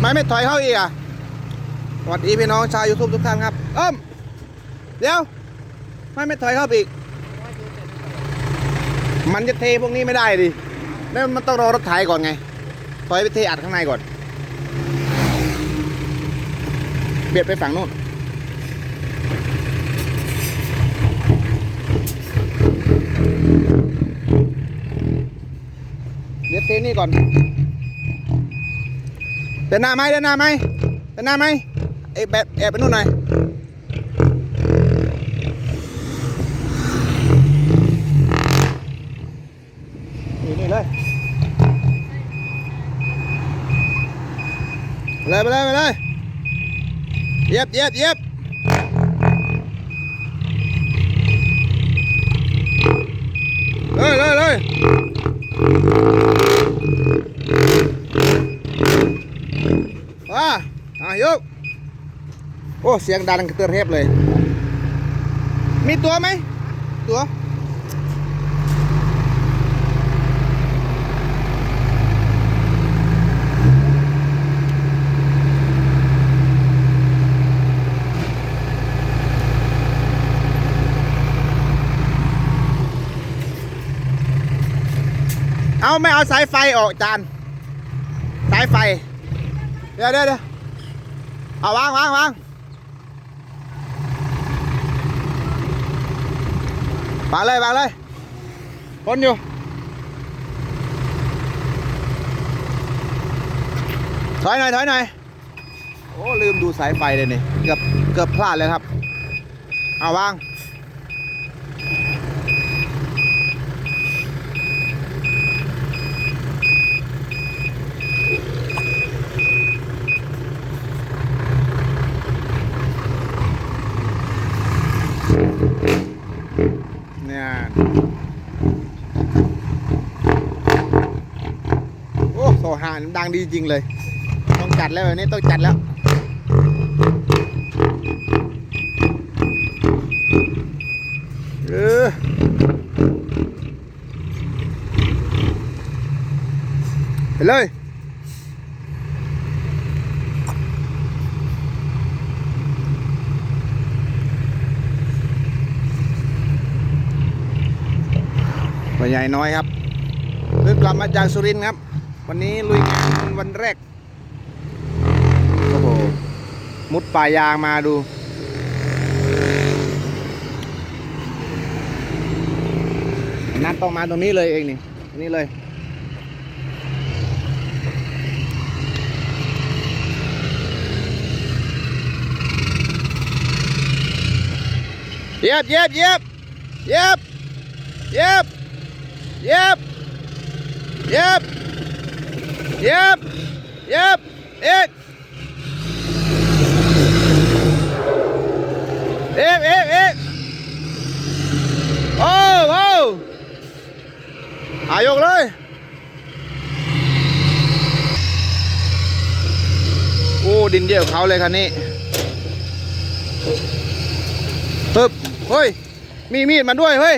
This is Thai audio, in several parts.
ไม่ไม่ถอยเข้าอีกอะสวัสดีพี่น้องชาวยูทูบทุกท่านครับเอิ่มเดี๋ยว ไม่ไม่ถอยเข้าไปอีก มันจะเทพวกนี้ไม่ได้ดินั่นมันต้องรอรถไถก่อนไงถอยไปเทอัดข้างในก่อน เบียดไปฝั่งนู้นเดี๋ยวเทนี่ก่อน เดินหน้าไหมเดินหน้าไหมเดินหน้าไหมไอ้แบบแอบไปนู่นหน่อยนี่นี่เลยไปเลยไปเลยไปเลยเย็บเย็บเย็บเลยเลยเลยว้าอะ ยก โอ้เสียงดังกระเตือนเทพเลย มีตัวไหม ตัวเอาไม่เอาสายไฟออกจาน สายไฟ เดี๋ยวเดี๋ยว เอาวางวางวางวางเลยวางเลยพ้นอยู่ถอยหน่อยถอยหน่อยโอ้ลืมดูสายไฟเลยนี่เกือบเกือบพลาดเลยครับ เอาวาง เนี่ยโอ้โซฮางดีจริงเลย ต้องจัดแล้วแบบนี้ต้องจัดแล้วเออไปเลยพ่อใหญ่น้อยครับเพิ่งกลับมาจากสุรินทร์ครับ วันนี้ลุยงาน วันแรก โอ้โห มุดป่ายางมาดู นัดต้องมาตรงนี้เลยเองนี่นี้เลยเย็บเย็บเย็บเย็บ Yep. Yep. Yep. Yep. Yep. It. It, it, it. โอ้โอ้อายกเลยโอ้ดินเดียวเขาเลยคันนี้ปึ๊บเฮ้ย มีมีดมาด้วย เฮ้ย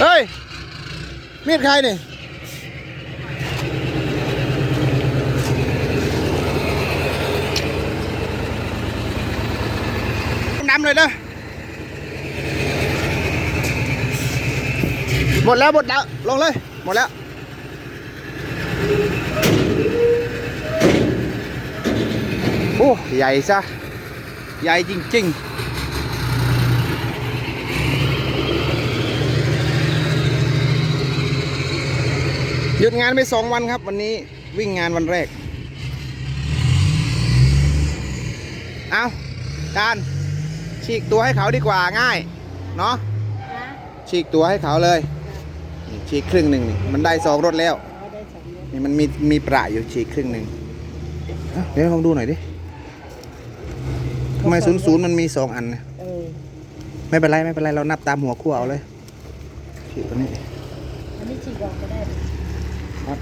เฮ้ย มีดใครเนี่ย นำเลยนะหมดแล้วหมดแล้วลงเลย หมดแล้วโอ้ใหญ่ซะ ใหญ่จริงๆหยุดงานไปสองวันครับ วันนี้วิ่งงานวันแรก เอาจาน ฉีกตัวให้เขาดีกว่าง่าย เนาะฉีกตัวให้เขาเลยนี่ฉีกครึ่งหนึ่งนี่มันได้สองรถแล้วนี่มันมีมีประอยู่ฉีกครึ่งหนึ่งเอ้าเดี๋ยวลองดูหน่อยดิทำไมศูนย์ศูนย์มันมีสองอันนะเออไม่เป็นไรไม่เป็นไรเรานับตามหัวคู่เอาเลยฉีกตัวนี้อันนี้ฉีกออกก็ได้ครับ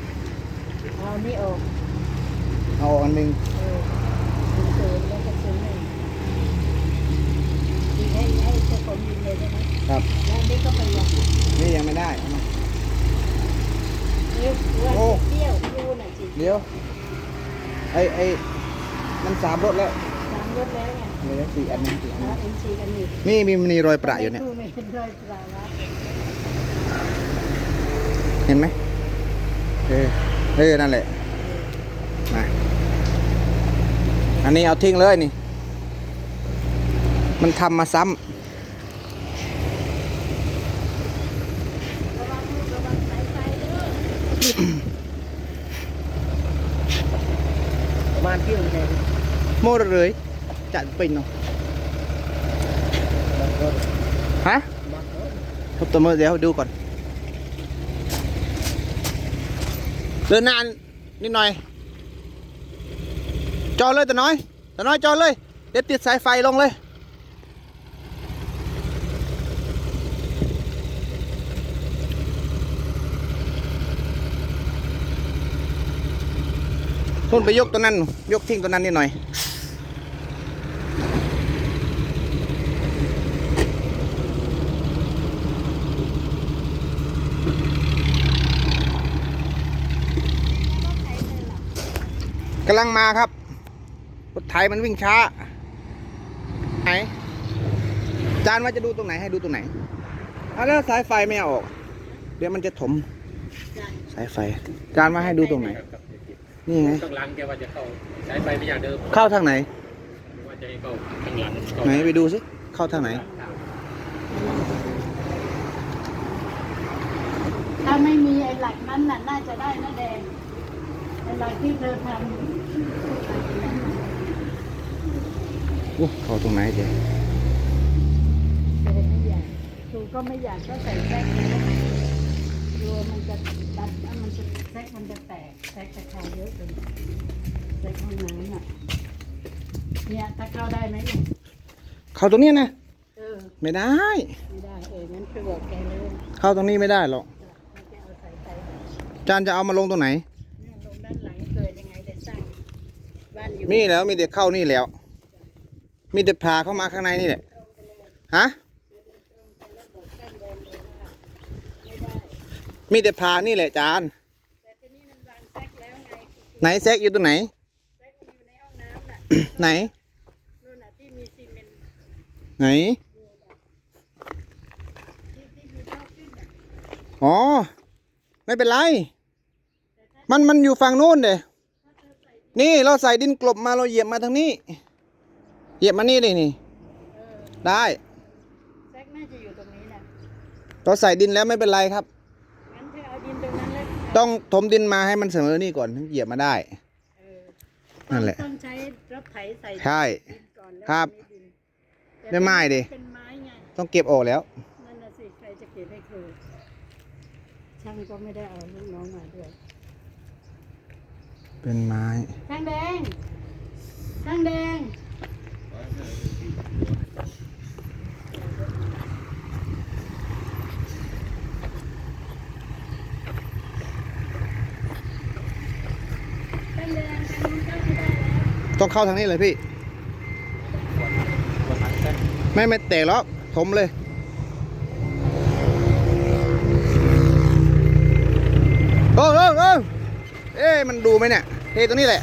เอาอันนี้ออกเอาออกอันหนึ่งเออศูนย์ศูนย์แล้วก็ศูนย์หนึ่งฉีกให้ให้เจ้าของยิงเลยได้ไหม ครับแล้วอันนี้ก็ไปยังนี่ยังไม่ได้เอามาเอ้ยว่าโอ้เปรี้ยวยูน่ะฉีกเดี๋ยวไอ้ไอ้มันสามรถแล้วสามรถแล้วไงเหลือสี่อันนี้สี่อันแล้นี้วเอ็นซีกันอีกนี่มีมีรอยประอยู่เนี่ยไม่ไม่เป็นรอยประวะเห็นไหมเออเออนั่นแหละมาอันนี้เอาทิ้งเลยนี่ มันทำมาซ้ำ ระวังลูกระวังสายไฟเด้อ ประมาณเที่ยงเลย โมระเลยจัดปิ่นเนาะ บางคน ฮะ บางคน ทบตัวมือเดี๋ยวดูก่อน เดินนานนิดหน่อย จอดเลยแต่น้อยแต่น้อยจอดเลยเดี๋ยวติดสายไฟลงเลยทุนไปยกตัวนั้นยกทิ้งตัวนั้นนิดหน่อย กำลังมาครับรถไถมันวิ่งช้า ไหนจานว่าจะดูตรงไหนให้ดูตรงไหนเอาแล้วสายไฟไม่เอาออก เดี๋ยวมันจะถม สายไฟ จานว่าให้ดูตรงไหน นี่ไงข้างหลังแกว่าจะเข้าสายไฟไม่อย่างเดิมเข้าทางไหน ว่าจะให้เข้าข้างหลังเข้าไหนไปดูสิเข้าทางไหน ถ้าไม่มีไอ้หลักนั้นน่ะน่าจะได้นะแดง ไอ้หลักที่เธอทำโอ้เข้าตรงไหนเจ๊เธอไม่อยากครูก็ไม่อยากก็ใส่แซกนะกลัวมันจะดัดมันจะแซกมันจะแตกแซกจะเข้าเยอะเกินแซกห้องน้ำอะเนี่ยถ้าเข้าได้ไหมเนี่ยเข้าตรงนี้นะเออไม่ได้ ไม่ได้เอองั้นคือบอกแกเลยเข้าตรงนี้ไม่ได้หรอกว่าจะเอาสายไฟ จานจะเอามาลงตรงไหน เนี่ยลงด้านหลังเกิดยังไงได้สร้าง บ้านอยู่นี่แล้วมีแต่เข้านี่แล้ว มีแต่พาเข้ามาข้างในนี่แหละฮะมีแต่พานี่แหละจานแต่ทีนี้มันวางแซกแล้วไงไหนแซกอยู่ตรงไหนแซกมันอยู่ในห้องน้ำน่ะไหนนู่นน่ะที่มีซีเมนต์ไหนที่ที่มีท่อขึ้นน่ะอ๋อ ไม่เป็นไร มันมันอยู่ฝั่งนู้นเด้ นี่เราใส่ดินกลบมาเราเหยียบมาทางนี้ เหยียบมานี่เลยนี่เออได้แซกน่าจะอยู่ตรงนี้น่ะเราใส่ดินแล้วไม่เป็นไรครับ งั้นเธอเอาดินตรงนั้นแล้วต้องถมดินมาให้มันเสมอนี่ก่อนถึงเหยียบมาได้ เออนั่นแหละ ต้องใช้รถไถใส่ใช่ ดินก่อนแล้วครับมีดินไม่ไม้ดิ เป็นไม้ไง ต้องเก็บออกแล้ว นั่นน่ะสิใครจะเก็บให้ครูช่างก็ไม่ได้เอาลูกน้องมาด้วย เป็นไม้ช่างแดงช่างแดงช่างแดงทางนู้นเข้าไม่ได้แล้วต้องเข้าทางนี้เลยพี่ ไม่ไม่แตกแล้วถมเลย โอ้โหโอ้เอ๊ะ มันดูไหมเนี่ยเทตรงนี้แหละ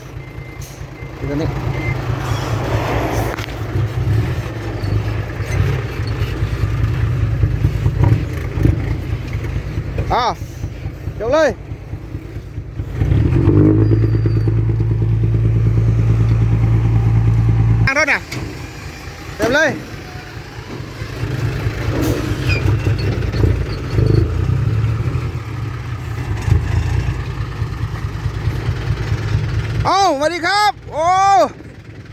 เทตรงนี้อะยกเลยนั่งรถอะเต็มเลย เอ้าส วัสดีครับ โอ้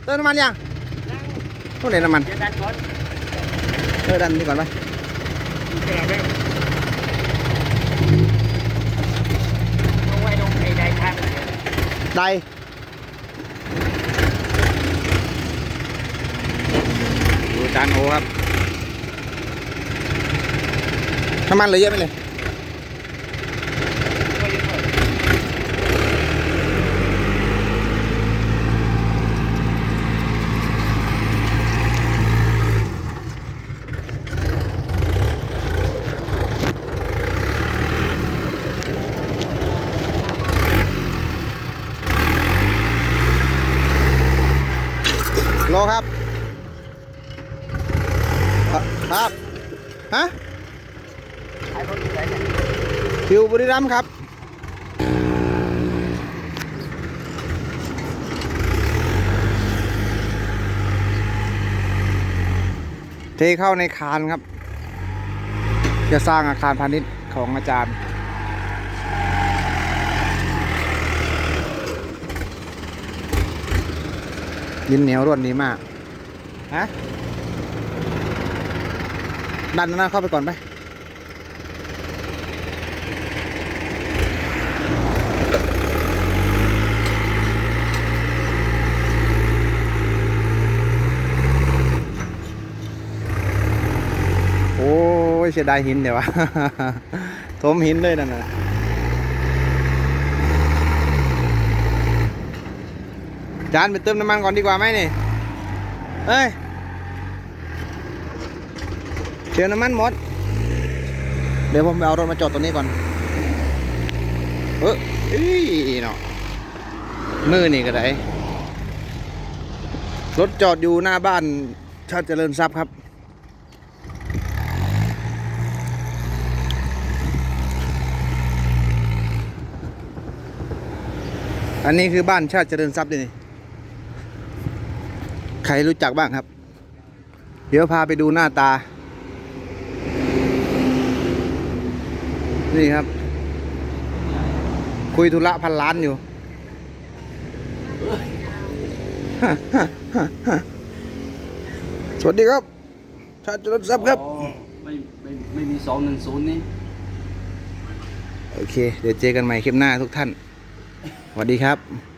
เติมน้ำมันยังต้องเติมน้ำมันเดี๋ยวดันก่อนเออดันนี่ก่อนไปเดี๋ยวเดี๋ยวเอาไว้ตรงไอ้ใดทางไดดูจานโอครับน้ำมันเหลือเยอะไหมเลย คิวบุรีรัมย์ครับ เทเข้าในคานครับ จะสร้างอาคารพาณิชย์ของอาจารย์ยินเหนียวร่วดดีมาก ฮะ ดันหน้าเข้าไปก่อนไป โอ้ย เสียดายหินเดี๋ยววะถมหินเลยนั่นน่ะจานไปเติมน้ำมันก่อนดีกว่าไหมนี่เอ้ยเติมน้ำมันหมด เดี๋ยวผมไปเอารถมาจอดตรงนี้ก่อน เอออีเนาะมือนี่ก็ได้รถจอดอยู่หน้าบ้านชาติเจริญทรัพย์ครับ อันนี้คือบ้านชาติเจริญทรัพย์นี่ใครรู้จักบ้างครับ เดี๋ยวพาไปดูหน้าตา นี่ครับ คุยธุระพันล้านอยู่ สวัสดีครับ ชาติเจริญทรัพย์ครับอ๋อไม่ไม่ไม่มีสองหนึ่งศูนย์นี่ โอเค เดี๋ยวเจอกันใหม่คลิปหน้าทุกท่าน สวัสดีครับ